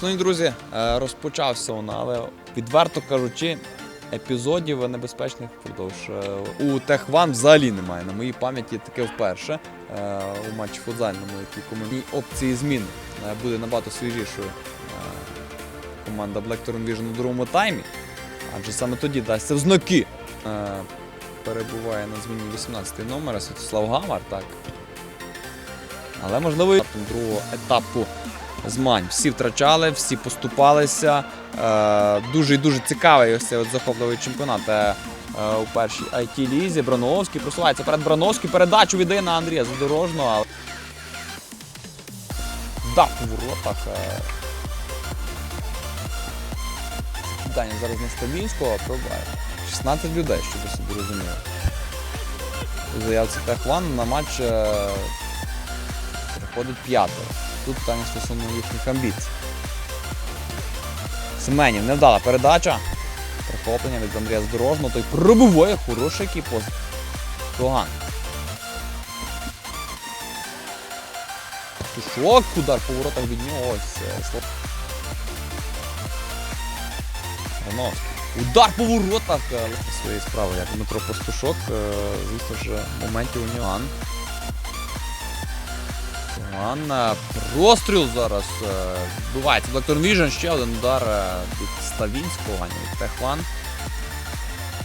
Шановні друзі, е, розпочався вона, але відверто кажучи, епізодів небезпечних впродовж. е, У Техван взагалі немає. На моїй пам'яті таке вперше е, у матчі футзальному, який коментує опції змін буде набагато свіжішою команда Blackthorn Vision у другому таймі. Адже саме тоді дасться в знаки. Перебуває на зміні 18 номер Святослав Гамар, так. Але можливо другого етапу змагань. Всі втрачали, всі поступалися. Е, дуже і дуже цікавий ось цей захопливий чемпіонат. Е, е, у першій it лізі Брановський просувається перед Брановський. Передачу віддає на Андрія Задорожного. Дав у воротах. Е... Зараз на Стабінського пробиває. 16 людей, щоб собі розуміли. У заявці Техван на матч приходить п'ятеро. Тут питання стосовно їхніх амбіцій. Семенів невдала передача. Прихоплення від Андрія Здорожного. Той пробиває хороший кіпост. Туган. Тушок, удар по воротах від нього. Ось. е, Грановський. Удар по воротах е, своєї справи, як Дмитро Пастушок. е, Звісно ж, моментів у нього. Ганна, простріл зараз е, відбувається. Blackthorn Vision, ще один удар е, від Ставінського, Ганя від Техван.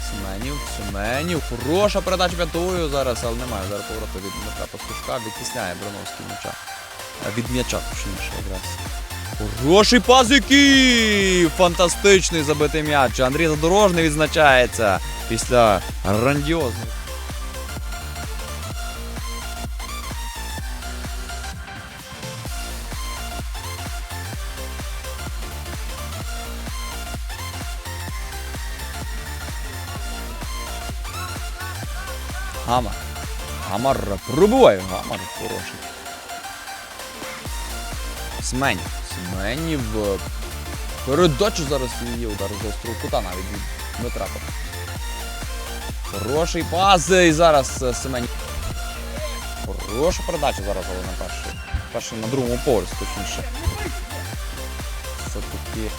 Семенів, Семенів, хороша передача п'ятою зараз, але немає зараз повороту від Дмитра Пастушка, відтісняє Броновський м'яча. Е, Від м'яча, точніше, якраз. Хороший який! Фантастичний забитий м'яч. Андрій Задорожний відзначається після грандіозних. Гамар. Гамар пробиває. Гамар хороший. Семенів. е, Передачу зараз є удар з острого кута навіть від Дмитра. Хороший пас. І зараз е, Семенів. Хороша передача зараз, але на перший. Перший на другому поверсі, точніше. Все-таки.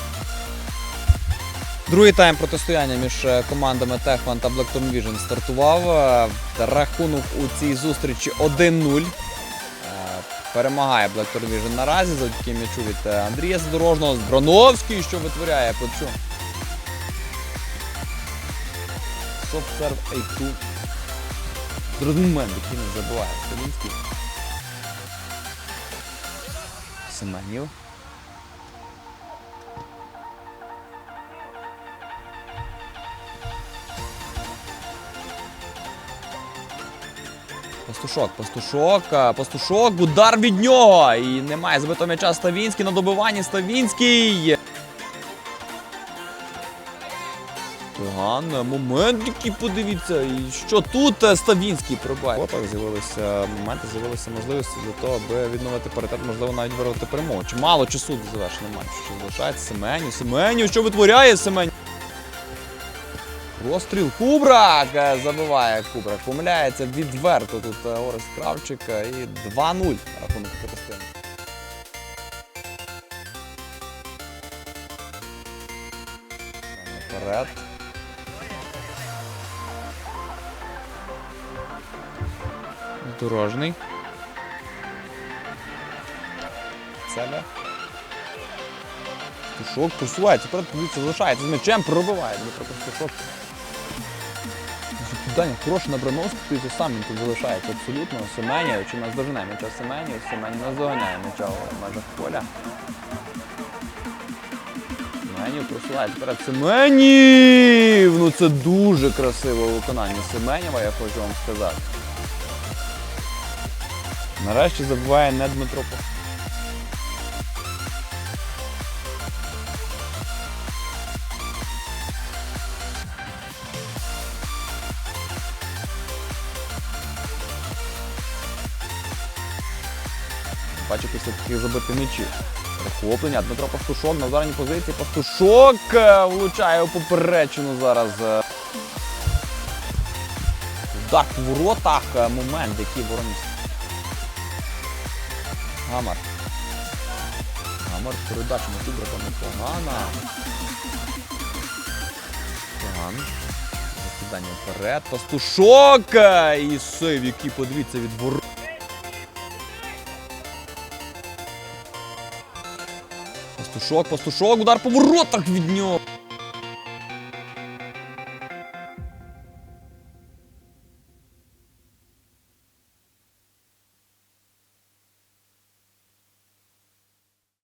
Другий тайм протистояння між е, командами Техван та Blackthorn Vision стартував. Е, Рахунок у цій зустрічі 1-0. Е, Перемагає Blackthorn Vision наразі завдяки м'ячу від Андрія Задорожного. Збрановський, що витворяє почу. Софтсерв A2. Другий момент, який не забуває. Сталінський. Семенів. Пастушок, пастушок, пастушок, удар від нього. І немає забитого м'яча Ставінський на добиванні Ставінський. Туган, момент який, подивіться, і що тут е, Ставінський пробиває. Отак з'явилися моменти, з'явилися можливості для того, аби відновити паритет, можливо, навіть вирвати перемогу. Чимало часу до матчу. Що залишається Семенів, Семенів, що витворяє Семенів? Розстріл Кубрак забиває Кубрак. Помиляється відверто тут е, Орес Кравчик е, і 2-0 рахунок Катастини. Вперед. Дорожний. Себе. Пушок просувається, поліція залишається з м'ячем, пробиває Дмитро Пастушок. Запитання хороше на Брановську, ти це сам він тут залишається абсолютно. Семенів, чи нас дожене м'яча Семенів, Семенів нас доганяє м'яча в межах поля. Семенів просувається перед Семенів! Ну це дуже красиве виконання Семенєва, я хочу вам сказати. Нарешті забуває не Дмитро Пастушок. Бачу після таких забитих м'ячів. Перехоплення, Дмитро Пастушок на ударній позиції. Пастушок е, влучає у поперечину зараз. е. Удар по воротах. е, Момент, який воронів. Гамар. Гамар передача на Кубрика непогана. Тан. Закидання вперед. Пастушок! І сейв, який подивіться від ворот. Пастушок, пастушок, удар по воротах від нього.